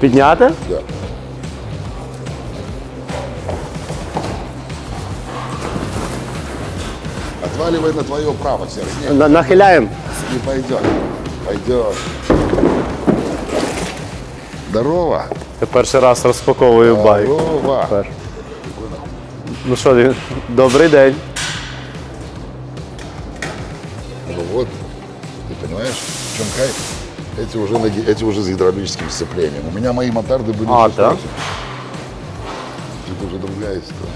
Підняти? Да. Отваливай на твое право, Серый. Нет, На- Нахиляємо. не пойдет. Пойдет. Здорово. Я перший раз розпаковую байк. Здорово. Тепер. Ну що, Дім, добрий день. Ну вот, ты понимаешь, в чем кайф? Эти уже, на ги- эти уже с гидравлическим сцеплением. У меня мои мотарды были А, еще да? сразу. Тут уже другая история.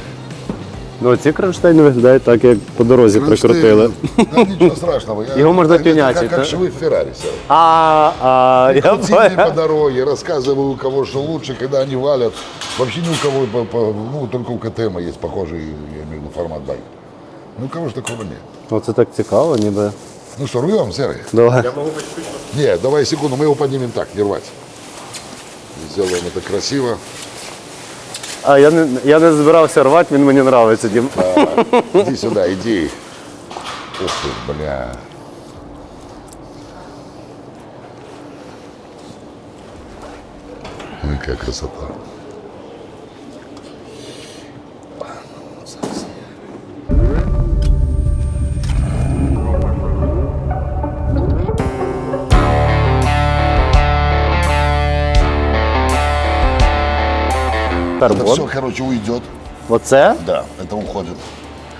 Ну ці кронштейни виглядають так, як по дорозі прикрутили. Да ничего страшного. Я- Его можно это тюнячить, Как, как да? швы в Феррари. Серый. А, а, я Крутили по понял. дороге, рассказываю, у кого что лучше, когда они валят. Вообще ни у кого, по- по- ну, только у КТМ есть похожий, я имею в виду, формат байка. Ну, у кого же такого нет. Оце так цікаво, ніби. Ну что, рвем, Серый? Давай. Нет, давай секунду, мы его поднимем так, не рвать. Сделаем это красиво. А я не, я не збирався рвати, він мені подобається, Дім. Иди сюда, иди. Ух ты, бля. Ой, какая красота. Это Карбон. все, короче, уйдет. Оце? Да, это уходит.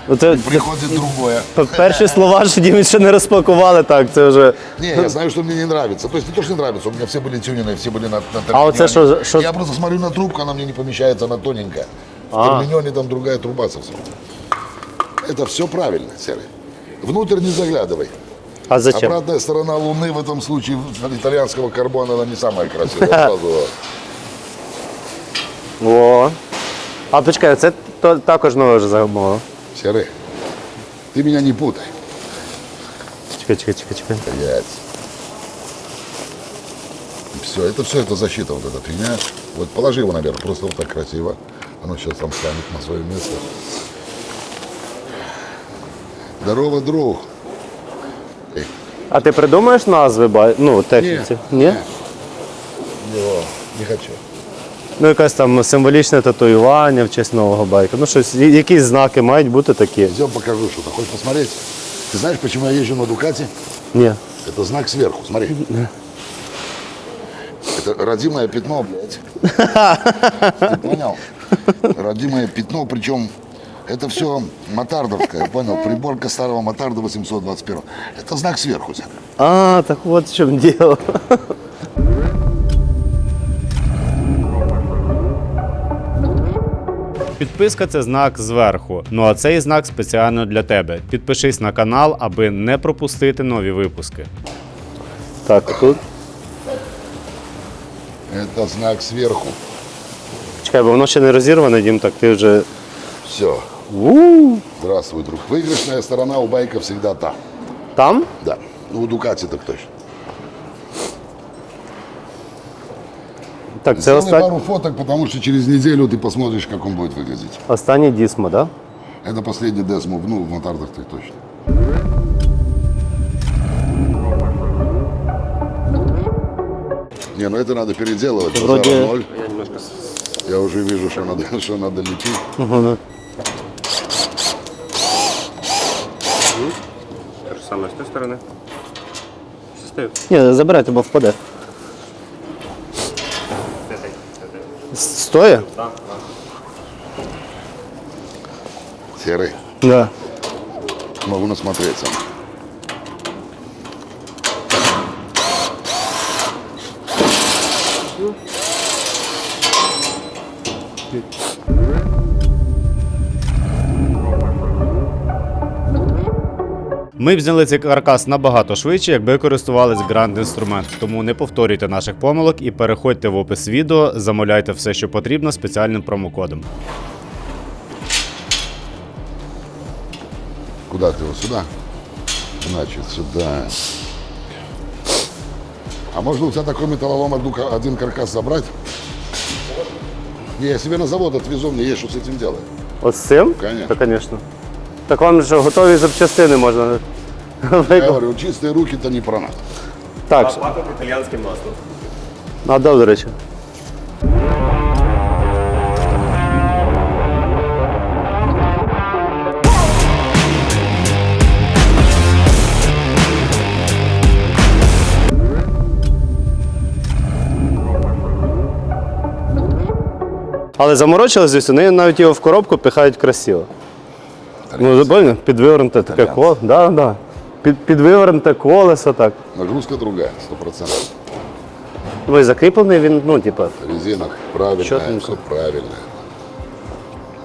Оце Приходит другое. п- перші слова, що Дім ще не розпакували, так, це вже. Не, я знаю, что мне не нравится. То есть не то, что не нравится, у меня все были тюнены, все были на, на А вот это терминионе. что- что- Я просто смотрю на трубку, она мне не помещается, она тоненькая. В А. терминионе там другая труба совсем. Это все правильно, Серый. Внутрь не заглядывай. А зачем? Обратная сторона Луны в этом случае от итальянского карбона она не самая красивая. Сразу. О. А почекай, це то, також нове вже замовив. Серый, ты меня не путай. Чекай, чекай, чекай, чекай. Блять. Все, это все, это защита вот эта фигня. Вот положи его наверх, просто вот так красиво. Оно сейчас там станет на свое место. Здорово, друг. Эй, А ти придумаєш назви бай... ну, техніці? Ні? его не хочу. Ну, якась там символічне татуювання в честь нового байка. Ну, щось, я- якісь знаки мають бути такі. Идем покажу что-то. Хочешь посмотреть? Ты знаешь, почему я езжу на Дукате? Ні. Это знак сверху, смотри. Это родимое пятно, блядь. Ты понял? Родимое пятно, причем это все мотардовское, понял? Приборка старого мотарда 821. Это знак сверху. Зяка. А, так от в чому діло. Підписка це знак зверху. Ну а цей знак спеціально для тебе. Підпишись на канал, аби не пропустити нові випуски. Так, тут. Это знак сверху. Чекай, бо воно ще не розірване, дім, так ти вже. Все. у Здравствуй, друг. Выигрышная сторона у байка всегда та. Там? Да. Ну, у Дукати так точно. Так, це Сделай остан... пару фоток, потому что через неделю ты посмотришь, как он будет выглядеть. останній дісмо, так? Да? Это последний десмо, ну, в мотардах так точно. Не, ну это надо переделывать. базара Вроде- ноль. Я уже вижу, что надо, что надо лепить. Угу, ну. Те ж саме з тієї сторони. Сістив. Ні, забирайте, бо впаде. Стоя? Серый, Да. могу насмотреться. Ми б зняли цей каркас набагато швидше, якби користувались Grand Instrument. Тому не повторюйте наших помилок і переходьте в опис відео, замовляйте все, що потрібно спеціальним промокодом. Куда ты его? Сюда? Значит, сюда. А можно у тебя такой металлолом одну ка- один каркас забрать? Не, я себе на завод отвезу, мне есть что с этим делать. От з цим? Конечно. Так, звісно. Так вам же готові запчастини можна. Я говорю, чистые руки то не про нас. Так, Пахнуть італіянським маслом. а да, до речі. Але заморочились, звісно, вони навіть його в коробку пихають красиво. Ну, Італіянці. запевнено, підвернуте таке коло. Да, так Під, підвивернуте колесо так. Нагрузка другая, сто процентов. Ну і закріплений він, ну, типа. Резина правильная, Чётенько. все правильно.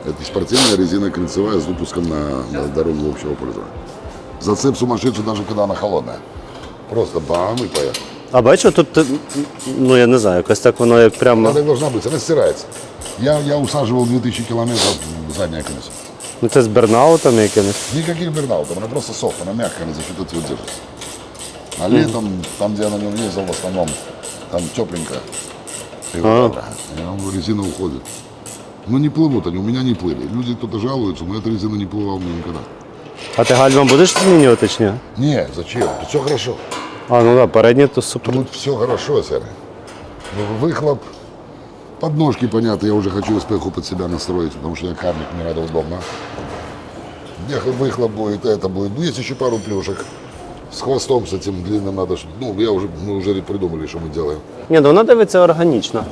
Это спортивная резина кольцевая с выпуском на, на дорогу общего пользования. Зацеп сумасшедший, даже когда она холодная. Просто бам и поехал. А бачу, тут, е, ну я не знаю, якось так воно як прямо. Она так должна быть, она стирается. Я, я усаживал 2000 километров в заднее колесо. Ну це з бернаутом якимось. Никаких бернаутов, она просто софт, она мягкая, она за счет этого держится. А летом, там, где я на нем ездил, в основном, там тепленько. И вот так, и он, резина уходит. Ну не плывут они, у меня не плыли. Люди кто-то жалуются, но эта резина не плывала у меня никогда. А ти гальма будеш змінювати чи ні? Не, зачем? Тут все хорошо. А, ну так, да, передні то супер. Тут все хорошо, Серый. Выхлоп, подножки, понятно, я уже хочу успеху под себя настроить, потому что я карлик, мне надо удобно. Ехал выхлоп будет, это будет. Ну, есть еще пару плюшек. С хвостом с этим длинным надо, что- ну, я уже, мы уже придумали, что мы делаем. Ні, ну вона дивиться органічно.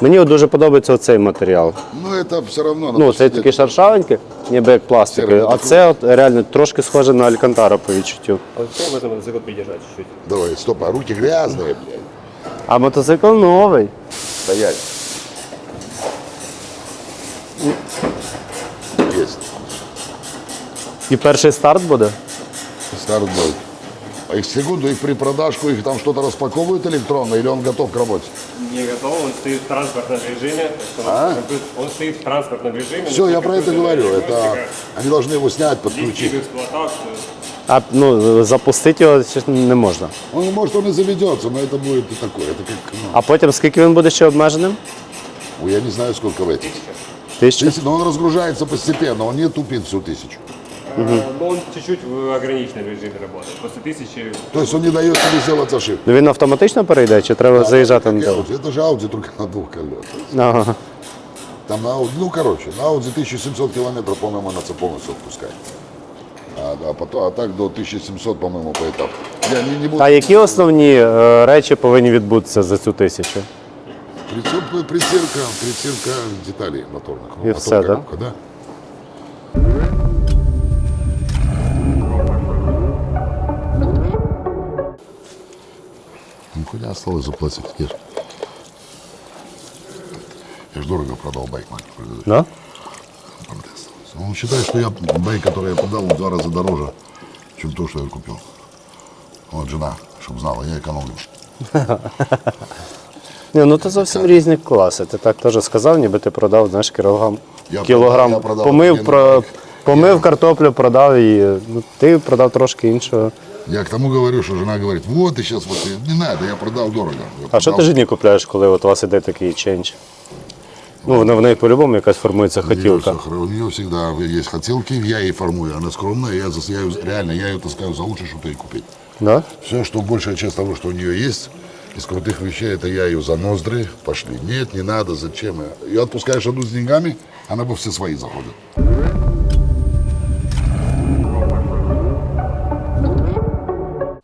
Мені от дуже подобається оцей матеріал. Но это все равно. надо Ну, це посидеть. такий шаршавенький, ніби як пластиковий. А це от реально трошки схоже на алькантара по відчуттю. А вот что можно мотоцикл придержать чуть-чуть? Давай, стоп, а руки грязные, блядь. А мотоцикл новий. Стоять. Есть. І перший старт буде. Старт будет. А их секунду, их при продажку, их там что-то распаковывают электронно, или он готов к работе? Не готов, он стоит в транспортном режиме. А? Он стоит в транспортном режиме. Все, я про это говорю. Это они должны его снять, подключить. эксплуатацию. А ну, запустити його ще не можна. Он, может, он и заведется, но это будет и такое. Это как, ну, А потім скільки він буде ще обмеженим? ой, я не знаю, сколько в этих. Тисяча? Если- Но он разгружается постепенно, он не тупит всю тысячу. А, Но он чуть-чуть в ограниченном режиме работает. После тысячи То есть он не дает себе сделать ошибку. Ну він автоматично перейде, чи треба заїжджати на Как нього? Audi. Это же Audi только на двух колесах. Ага. Там на Audi, ну короче, на Audi 1700 километров, по-моему, она полностью отпускает. А, да, потом, а так до 1700, по-моему, по этапу. Я не, не буду... А які основні е, речі повинні відбутися за цю тисячу? Прицеп- Прицирка, прицирка деталей моторных. И Мотор, все, да? коробка, да? Ну, куда осталось заплатить? Ешь. Я ж дорого продал байк, мать. предыдущий. Да? Правда, осталось. Он считает, что я байк, который я продал, в два раза дороже, чем то, что я купил. Вот жена, чтобы знала, я экономлю. Ні, ну це зовсім різні класи. Ти так теж сказав, ніби ти продав, знаєш, кілограм. Я кілограм продав- я продав помив, один про, байк. помив картоплю, продав її. Ну, ти продав трошки іншого. Я к тому говорю, что жена говорит, вот ты сейчас вот, не надо, я продал дорого. Я А що ти продал- жені купляєш, коли от у вас іде такий ченч? Ну, в неї по-любому якась формується хотілка. У нее, всё- у нее всегда есть хотелки, я ей формую, она скромная, я, за- я её- реально, я ее таскаю за лучшее, что-то ей купить. Да? Все, что большая часть того, что у нее есть, из крутых вещей, это я ее за ноздри пошли. Нет, не надо, зачем? Ее отпускаешь одну с деньгами, она бы все свои заходит.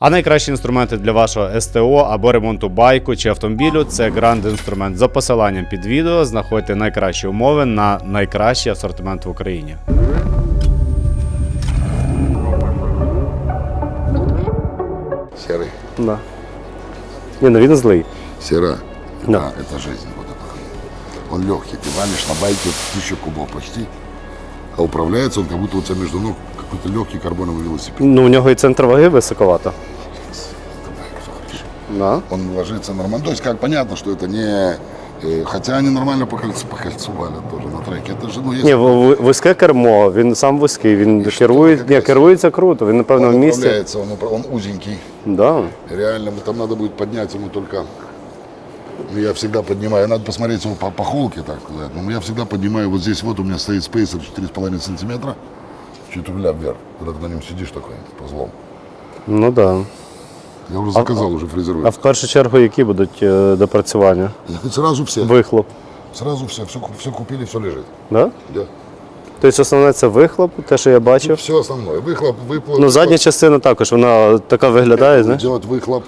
А найкращі інструменти для вашого СТО або ремонту байку чи автомобілю це Grand інструмент. За посиланням під відео знаходьте найкращі умови на найкращий асортимент в Україні. Серый. Да. Ні, ну він злий. Сера. Да. А, это жизнь. Вот это. Он легкий. Ты валишь на байке тысячу кубов почти. А управляется он, как будто у тебя между ног какой-то легкий карбоновый велосипед. Ну, у нього і центр ваги високовато. Да. Он ложится нормально. То есть, как понятно, что это не... э, Хотя они нормально по кольцу, по кольцу валят тоже на треке. Это же, ну, если Ні, в- в- вузьке кермо, він сам вузький, він що керує, таке? ні, керується круто, він напевно в он місці. управляется, он, упра- он узенький. Да. Реально, там надо будет поднять ему только... Ну, я всегда поднимаю, надо посмотреть его по, по холке, так сказать. Но я всегда поднимаю, вот здесь вот у меня стоит спейсер 4,5 сантиметра, чуть руля вверх, когда ты на нем сидишь такой, по злом. Ну да. Я уже заказал, уже фрезерует. А в першу чергу які будуть е, допрацювання? Сразу все, Вихлоп. сразу все, все, все купили, все лежит. Да? Да. Тобто основне це вихлоп, те, що я бачив. Все основное. Выхлоп, выплат. Ну, задня частина також, вона така виглядає, знаєш? Делать выхлоп.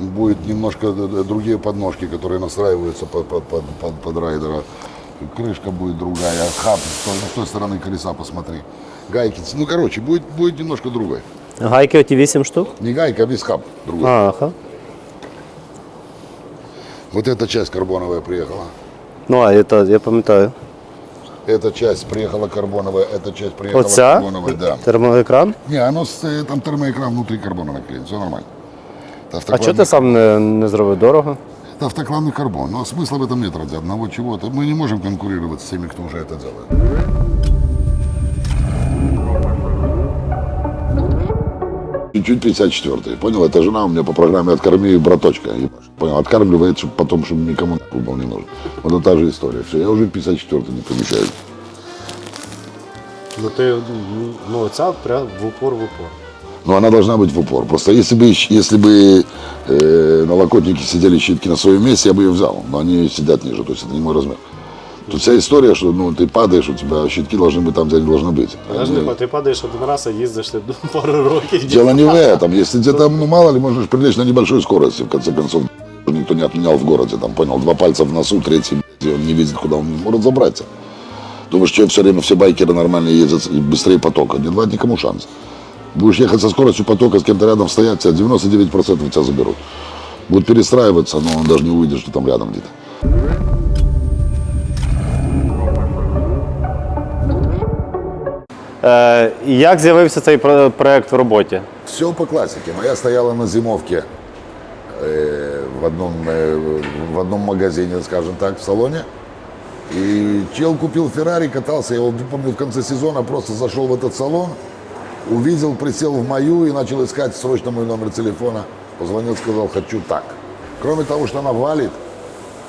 будет немножко д- д- другие подножки, которые настраиваются под, под, под, под, под райдера. Крышка будет другая, хаб с той, с той стороны колеса посмотри. Гайки, ну короче, будет, будет немножко другой. Гайки оті 8 штук? Не гайка, а весь хаб другой. Ага. Вот эта часть карбоновая приехала. Ну, а це, я пам'ятаю. Эта часть приехала карбоновая, эта часть приехала Оця? карбоновая, да. Термоекран? Не, оно с, э, там термоэкран внутри карбона наклеен, все нормально. Это А автоклавный- чого ти сам не, не зробив дорого? Это автоклавный карбон, но смысла в этом нет ради одного чего-то. Мы не можем конкурировать с теми, кто уже это делает. Чуть-чуть 54 понял? Это жена у меня по программе «Откорми браточка». Понял? Откармливает, чтобы потом, чтобы никому нахуй был не нужен. Вот это та же история. Все, я уже 54 не помещаюсь. Ну ти ну ця прям в упор в упор. Но она должна быть в упор. Просто если бы, если бы э, налокотники сидели щитки на своем месте, я бы ее взял. Но они сидят ниже, то есть это не мой размер. Тут вся история, что ну, ты падаешь, у тебя щитки должны быть там, где они должны быть. Подожди, бо ти падаєш один раз, а їздиш ти пару років. Дело не в этом. Если где-то, ну мало ли, можешь прилечь на небольшой скорости, в конце концов. Никто не отменял в городе, там, понял, два пальца в носу, третий, блядь, и он не видит, куда он может забраться. Думаешь, что все время все байкеры нормально ездят и быстрее потока. Не давать никому шанс. Будешь ехать со скоростью потока, с кем-то рядом стоять, тебя 99% тебя заберут. Будут перестраиваться, но он даже не увидит, что там рядом где-то. Як з'явився цей про- проект в роботі? Все по классике. Моя стояла на зимовке э, в, одном, в одном магазине, скажем так, в салоне. И чел купил Феррари, катался, я вот помню, в конце сезона просто зашел в этот салон, увидел, присел в мою и начал искать срочно мой номер телефона. Позвонил, сказал, хочу так. Кроме того, что она валит,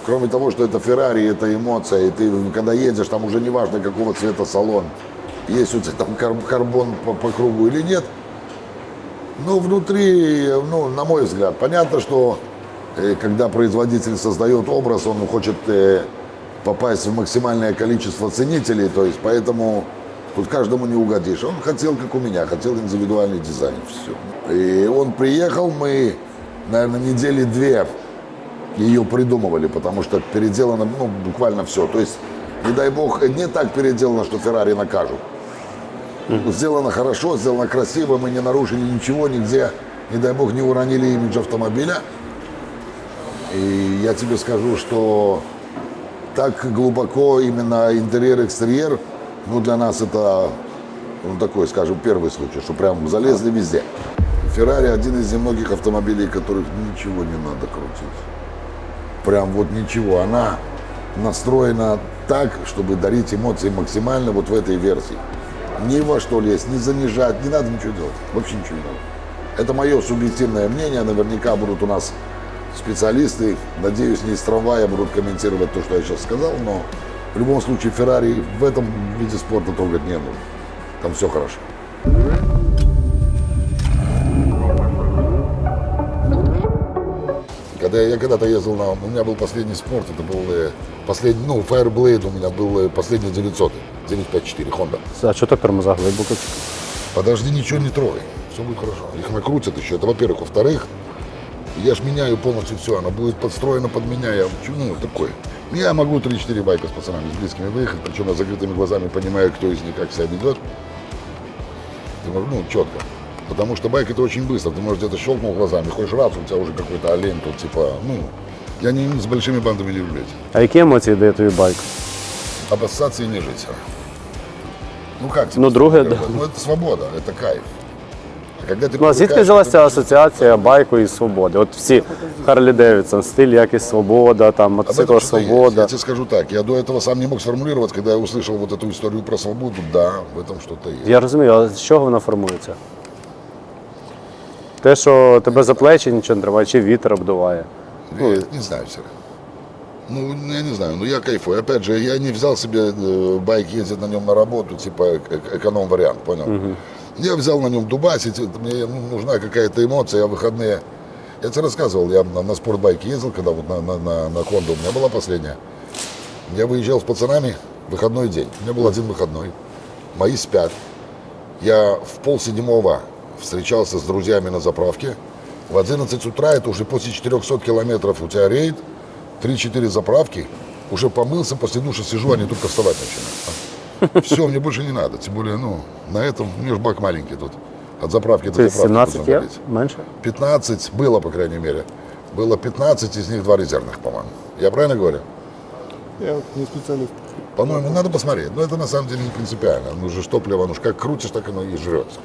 кроме того, что это Феррари, это эмоция, и ты, когда едешь, там уже не важно, какого цвета салон, есть тебя там кар- карбон по, по кругу или нет, ну, внутри, ну, на мой взгляд, понятно, что э, когда производитель создает образ, он хочет э, попасть в максимальное количество ценителей, то есть поэтому тут каждому не угодишь. Он хотел, как у меня, хотел индивидуальный дизайн, все. И он приехал, мы, наверное, недели две ее придумывали, потому что переделано, ну, буквально все. То есть, не дай бог, не так переделано, что Феррари накажут. Сделано хорошо, сделано красиво, мы не нарушили ничего, нигде, не дай бог, не уронили имидж автомобиля. И я тебе скажу, что так глубоко именно интерьер-экстерьер, ну, для нас это, ну, такой, скажем, первый случай, что прям залезли везде. Феррари один из немногих автомобилей, которых ничего не надо крутить. Прям вот ничего. Она настроена так, чтобы дарить эмоции максимально вот в этой версии. Ни во что лезть, не занижать, не надо ничего делать. Вообще ничего не надо. Это мое субъективное мнение. Наверняка будут у нас специалисты. Надеюсь, не из трамвая будут комментировать то, что я сейчас сказал. Но в любом случае Феррари в этом виде спорта трогать не нужно. Там все хорошо. Когда я когда-то ездил на... У меня был последний спорт, это был э, последний... Ну, Fireblade у меня был э, последний 900, 954 Honda. А що так тормоза глибоко? Подожди, ничего не трогай, все будет хорошо. Их накрутят еще, это во-первых. Во-вторых, я ж меняю полностью все, она будет подстроена под меня, я ну, такой. Я могу 3-4 байка с пацанами, с близкими выехать, причем я закрытыми глазами понимаю, кто из них как себя ведет. Ты можешь, ну, четко. Потому что байк это очень быстро. Ты можешь где-то щелкнул глазами, ходишь раз, у тебя уже какой-то олень тут, типа, ну, я не с большими бандами не люблю. эти. А які емоції дає тобі байк? Обоссаться и не жить. Ну как тебе Ну, другое, сказать? да. Ну это свобода, это кайф. А когда ты Ну а звідки привыкаешь, взялася ты ця асоціація байку і свободи? От всі Харлі Девідсон, стиль, якість свобода, там Об этом мотоцикл что-то есть. свобода. Я тебе скажу так, я до этого сам не мог сформулировать, когда я услышал вот эту историю про свободу, да, в этом что-то есть. Я розумію, а з чого вона формується? Те, що тебе за плечі нічого не тримає, чи вітер обдуває. Я не знаю, Серега. Ну, я не знаю, ну я кайфую. Опять же, я не взял себе э, байк, ездить на нем на работу, типа эк- эконом-вариант, понял? Я взял на нем дубасить, это мне ну, нужна какая-то эмоция, я в выходные... Я тебе рассказывал, я на, на спортбайке ездил, когда вот на, на, на, на Honda у меня была последняя. Я выезжал с пацанами выходной день. У меня был один выходной. Мои спят. Я в полседьмого встречался с друзьями на заправке. В 11 утра, это уже после 400 километров у тебя рейд, 3-4 заправки, уже помылся, после душа сижу, они только вставать начинают. Все, мне больше не надо. Тем более, ну, на этом, у меня же бак маленький тут. От заправки до заправки. 17 нужно є? валить. Менше? 15 было, по крайней мере. Было 15, из них два резервных, по-моему. Я правильно говорю? Я не специалист. По-моему, надо посмотреть. Но это на самом деле не принципиально. Ну же ж топливо, ну ж как крутишь, так оно и жрется.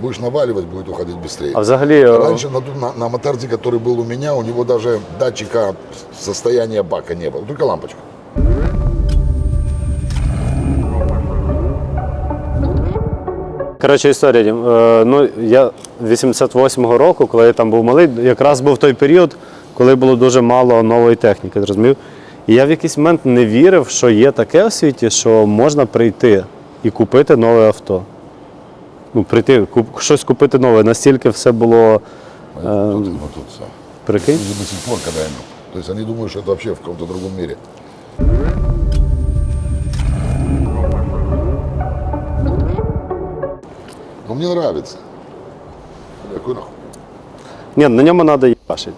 Будешь наваливать, будет уходить быстрее. А взагалі, е, Раньше на, ту- на, на мотарде, который был у меня, у него даже датчика состояния бака не было, только лампочка. Коротше, історія. Дім. Е, ну, я 88-го року, коли я там був малий, якраз був той період, коли було дуже мало нової техніки, ти розумів? І я в якийсь момент не вірив, що є таке у світі, що можна прийти і купити нове авто. Ну, прийти, куп, щось купити нове. Настільки все було. Вот тут, вот тут все. Прикинь? Люди до сих пор, ну, То есть они думают, что это вообще в каком-то другом мире. Но мне нравится. Какой нахуй? Ні, на ньому треба їбашити.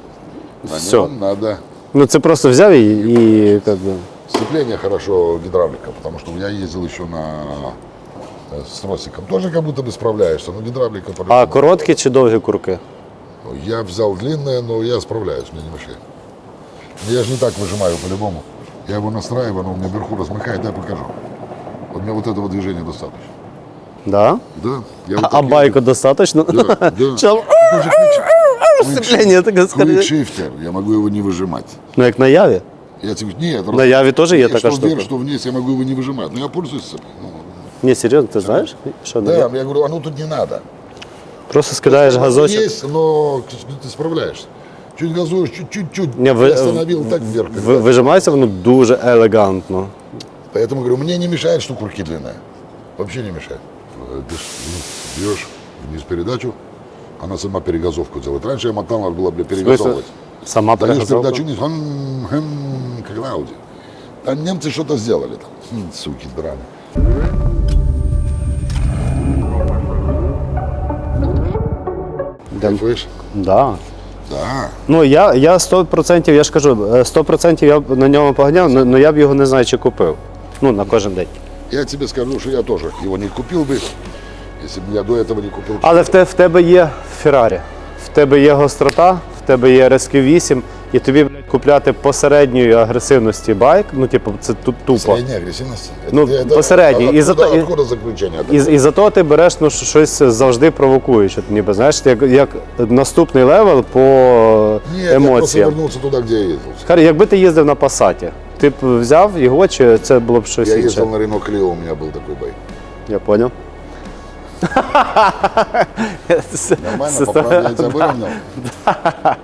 На Все. нем надо Ну це просто взяв і, і як би. Сцепление хорошо гидравлика, потому что я ездил еще на э, с тросиком. Тоже как будто бы справляешься, но гидравлика А по-любому. короткі чи довгі курки? Я взял длинное, но я справляюсь, мне не мешает. Я же не так выжимаю по-любому. Я его настраиваю, оно у меня вверху размыкает, дай покажу. Вот мне вот этого движения достаточно. Да? Да, я вот А так байку езжу. достаточно? Да, да. Чел, Это же quick- сцепление таке quick скажи. shifter, я могу его не выжимать. Ну як на яві. Я тебе нет, На Яве тоже есть такая что штука? вверх, что вниз, я могу его не выжимать. Но я пользуюсь. Ну, Ні, серйозно, ти знаєш? Що на да, Яві? я говорю, оно тут не надо. Просто скидаєш Оно газочок. Есть, но ты справляешься. Чуть газуешь, чуть-чуть, Не, вы- ты остановил так вверх. Ви- когда- Вижимається воно дуже елегантно. Поэтому говорю, мне не мешает, что курки длинная. Вообще не мешает. Э, бежь, ну, Бьешь вниз передачу, она сама перегазовку делает. Раньше я мотал, надо было бля, В смысле, перегазовывать. Сама Даешь перегазовка? передачу вниз, хм, хм, как на Ауди. Там немцы что-то сделали там. Хм, суки драные. Кайфуешь? Да. Да. Ну я, я 100%, я ж кажу, е, 100% я б на ньому поганяв, але я б його не знаю, чи купив. Ну, на кожен день. Я тебе скажу, что я тоже его не купил бы, если бы я до этого не купил. Але в, те, в тебе є Феррарі, в тебе є гострота, в тебе є RSQ8, і тобі блядь, купляти посередньої агресивності байк, ну, типу, це тут тупо. Средняя агрессивность? Ну. Откуда, И зато- и- откуда заключение? І, і за то ти береш ну, що- щось завжди провокуюче. Ніби знаєш, як, як наступний левел по Нет, я просто емоціям. вернулся туда, где я ездил. Харі, якби ти їздив на пасаті, ти б взяв його, чи це було б щось Я інше? ездил на Рено Клио, у меня был такой байк. Я понял. Нормально, поправил, я тебя выровнял.